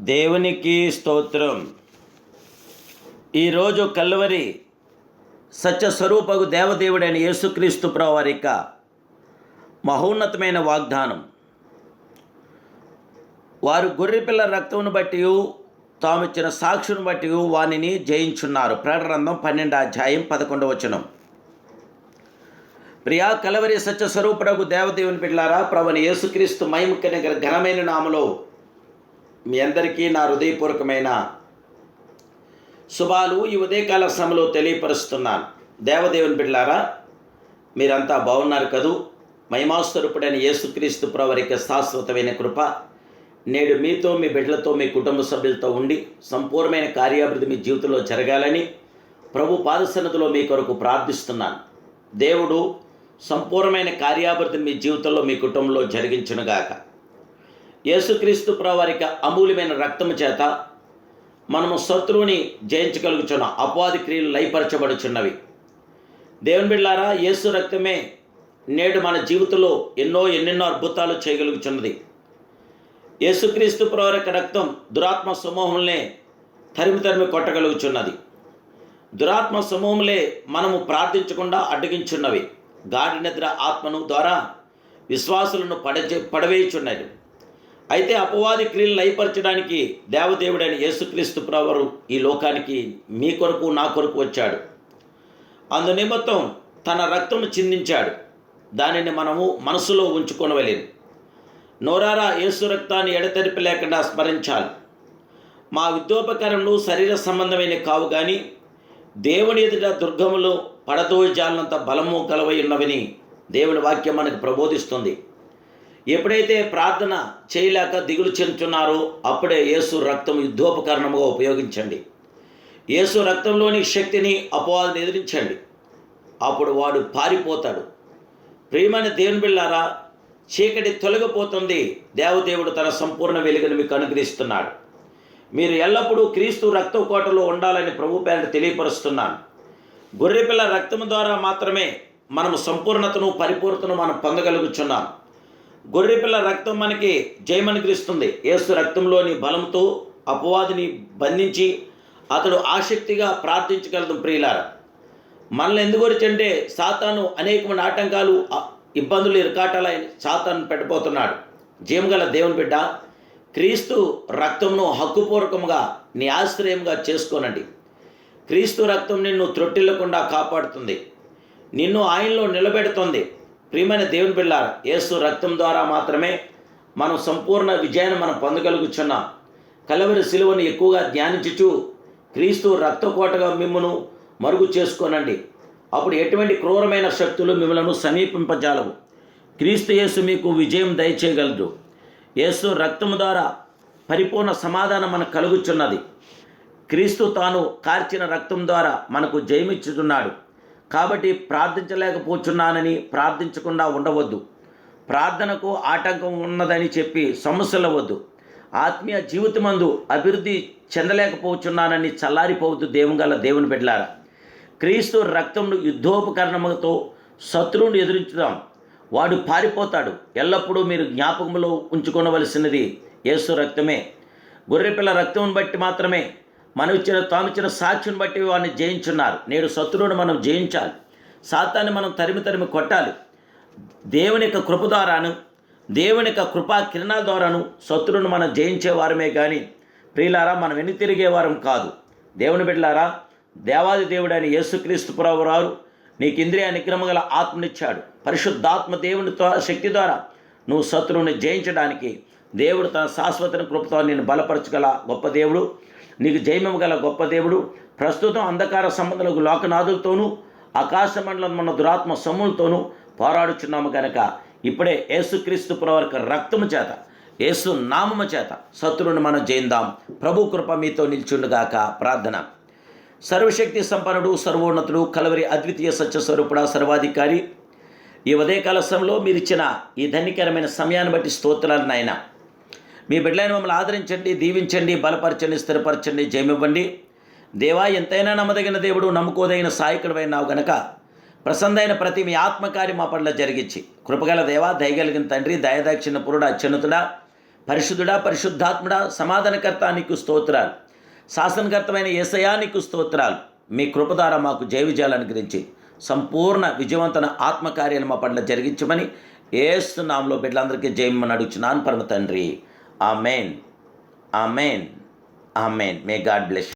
దేవునికి స్తోత్రం. ఈరోజు కల్వరి సత్యస్వరూపకు దేవదేవుడైన యేసుక్రీస్తు ప్రవారిక మహోన్నతమైన వాగ్దానం. వారు గొర్రెపిల్ల రక్తమును బట్టి తాము ఇచ్చిన సాక్షుని బట్టి వానిని జయించున్నారు. ప్రకటనందం పన్నెండు అధ్యాయం పదకొండవ వచనం. ప్రియా కలవరి సత్య స్వరూపుడకు దేవదేవుని పిల్లారా ప్రభుని యేసుక్రీస్తు మహిమకని ఘనమైన నామలో మీ అందరికీ నా హృదయపూర్వకమైన శుభాలు ఈ ఉదయకాల సమయంలో తెలియపరుస్తున్నాను. దేవదేవుని బిడ్లారా మీరంతా బాగున్నారు కదూ? మహిమాస్వరూపుడైన యేసుక్రీస్తు ప్రవరిక శాశ్వతమైన కృప నేడు మీతో మీ బిడ్డలతో మీ కుటుంబ సభ్యులతో ఉండి సంపూర్ణమైన కార్యాభివృద్ధి మీ జీవితంలో జరగాలని ప్రభు పాదసన్నతిలో మీ కొరకు ప్రార్థిస్తున్నాను. దేవుడు సంపూర్ణమైన కార్యాభివృద్ధి మీ జీవితంలో మీ కుటుంబంలో జరిగించునుగాక. యేసుక్రీస్తు ప్రవారిక అమూల్యమైన రక్తము చేత మనము శత్రువుని జయించగలుగుచున్న అపవాది క్రియలు లయపరచబడుచున్నవి. దేవుని బిళ్ళారా యేసు రక్తమే నేడు మన జీవితంలో ఎన్నో ఎన్నెన్నో అద్భుతాలు చేయగలుగుచున్నది. యేసుక్రీస్తు ప్రవారిక రక్తం దురాత్మ సమూహంలే తరిమి తరిమి కొట్టగలుగుచున్నది. దురాత్మ సమూహంలే మనము ప్రార్థించకుండా అడ్డగించున్నవి. గాడి నిద్ర ఆత్మను ద్వారా విశ్వాసులను పడచే పడవేయుచున్నది. అయితే అపవాది క్రియలు లయపరచడానికి దేవదేవుడైన యేసుక్రీస్తు ప్రవరు ఈ లోకానికి మీ కొరకు నా కొరకు వచ్చాడు. అందు నిమిత్తం తన రక్తము చిందించాడు. దానిని మనము మనసులో ఉంచుకొనవలేను. నోరారా యేసు రక్తాన్ని ఎడతెరిపి లేకుండా స్మరించాలి. మా విద్యోపకరణలు శరీర సంబంధమైన కావు కానీ దేవుని ఎదుట దుర్గములు పడదోజాలనంత బలము కలవై ఉన్నవని దేవుని వాక్యం మనకు ప్రబోధిస్తుంది. ఎప్పుడైతే ప్రార్థన చేయలేక దిగులు చెందుతున్నారో అప్పుడే యేసు రక్తం యుద్ధోపకరణముగా ఉపయోగించండి. యేసు రక్తంలోని శక్తిని అపవాదిని ఎదిరించండి. అప్పుడు వాడు పారిపోతాడు. ప్రియమైన దేవుని బిళ్ళారా చీకటి తొలగిపోతుంది. దేవదేవుడు తన సంపూర్ణ వెలుగును మీకు అనుగ్రహిస్తున్నాడు. మీరు ఎల్లప్పుడూ క్రీస్తు రక్త కోటలో ఉండాలని ప్రభు పేరు తెలియపరుస్తున్నాను. గొర్రెపిల్ల రక్తం ద్వారా మాత్రమే మనము సంపూర్ణతను పరిపూర్తను మనం పొందగలుగుచున్నాం. గొర్రెపిల్ల రక్తం మనకి జయమనుగ్రహిస్తుంది. ఏసు రక్తంలోని బలంతో అపవాదిని బంధించి అతడు ఆసక్తిగా ప్రార్థించగలదు ప్రియులార. మనల్ని ఎందుకు అంటే సాతాను అనేకమైన ఆటంకాలు ఇబ్బందులు ఇరకాటాల సాతాను పెట్టబోతున్నాడు. జీవగల దేవుని బిడ్డ క్రీస్తు రక్తంను హక్కుపూర్వకంగా నీ ఆశ్రయంగా చేసుకోనండి. క్రీస్తు రక్తం నిన్ను త్రొట్టిల్లకుండా కాపాడుతుంది. నిన్ను ఆయనలో నిలబెడుతుంది. ప్రియమైన దేవుని బిళ్ళార యేసు రక్తం ద్వారా మాత్రమే మనం సంపూర్ణ విజయాన్ని మనం పొందగలుగుచున్నాం. కలవరి సిలువను ఎక్కువగా ధ్యానించుచు క్రీస్తు రక్తకోటగా మిమ్మను మరుగు చేసుకోనండి. అప్పుడు ఎటువంటి క్రూరమైన శక్తులు మిమ్మలను సమీపింపజాలవు. క్రీస్తు యేసు మీకు విజయం దయచేయగలదు యేసు రక్తము ద్వారా పరిపూర్ణ సమాధానం మనకు కలుగుచున్నది. క్రీస్తు తాను కార్చిన రక్తం ద్వారా మనకు జయమిచ్చుతున్నాడు. కాబట్టి ప్రార్థించలేకపోతున్నానని ప్రార్థించకుండా ఉండవద్దు. ప్రార్థనకు ఆటంకం ఉన్నదని చెప్పి సమస్యలవద్దు ఆత్మీయ జీవితమందు అభివృద్ధి చెందలేకపోతున్నానని చల్లారిపోవద్దు దేవుగల దేవుని బిడ్డలారా. క్రీస్తు రక్తంను యుద్ధోపకరణముతో శత్రువుని ఎదురించుదాం. వాడు పారిపోతాడు. ఎల్లప్పుడూ మీరు జ్ఞాపకంలో ఉంచుకోవలసినది యేసు రక్తమే. గొర్రెపిల్ల రక్తం బట్టి మాత్రమే మనం ఇచ్చిన తాము ఇచ్చిన సాక్షిని బట్టి వాడిని జయించున్నారు. నేడు శత్రువును మనం జయించాలి. సాతాన్ని మనం తరిమి తరిమి కొట్టాలి. దేవుని యొక్క కృప ద్వారాను దేవుని యొక్క కృపా కిరణాల ద్వారాను శత్రువును మనం జయించే వారమే కానీ ప్రియులారా మనం ఎన్ని తిరిగే వారం కాదు. దేవుని బిడ్డలారా దేవాది దేవుడైన యేసుక్రీస్తు ప్రభువారు నీకు ఇంద్రియ నిగ్రహం గల ఆత్మనిచ్చాడు. పరిశుద్ధాత్మ దేవుని శక్తి ద్వారా నువ్వు శత్రువుని జయించడానికి దేవుడు తన శాశ్వతని కృపతో నేను బలపరచగల గొప్ప దేవుడు. నీకు జయమము గల గొప్ప దేవుడు. ప్రస్తుతం అంధకార సంబంధులకు లోకనాథులతోనూ ఆకాశ మండలం మన దురాత్మ సమ్ములతోనూ పోరాడుచున్నాము కనుక ఇప్పుడే యేసుక్రీస్తు ప్రవర్క రక్తము చేత యేసు నామము చేత శత్రువుని మనం జయిందాం. ప్రభు కృప మీతో నిల్చుండుగాక. ప్రార్థన. సర్వశక్తి సంపన్నుడు సర్వోన్నతుడు కలవరి అద్వితీయ సత్య స్వరూపుడ సర్వాధికారి. ఈ ఉదయకాల సమయంలో మీరు ఇచ్చిన ఈ ధన్యకరమైన సమయాన్ని బట్టి స్తోత్రాలను నాయన. మీ బిడ్డలైన మమ్మల్ని ఆదరించండి దీవించండి బలపరచండి స్థిరపరచండి జయమివ్వండి. దేవా ఎంతైనా నమ్మదగిన దేవుడు నమ్ముకోదగిన సాయకుడమైనావు గనక ప్రసన్నైన ప్రతి మీ ఆత్మకార్యం మా పట్ల జరిగించి కృపగల దేవా దయగలిగిన తండ్రి దయదాక్షిణ పురుడు అత్యున్నతుడా పరిశుద్ధుడా పరిశుద్ధాత్ముడా సమాధానకర్త నీకు స్తోత్రాలు. శాసనకర్తమైన ఏసయా నీకు స్తోత్రాలు. మీ కృపదార మాకు జయ విజయాలు అనుగ్రహించి సంపూర్ణ విజయవంతన ఆత్మకార్యాలు మా పట్ల జరిగించమని ఏస్తున్నాంలో బిడ్డలందరికీ జయమని అడుగుచున్నాను పరమ తండ్రి. Amen amen amen may God bless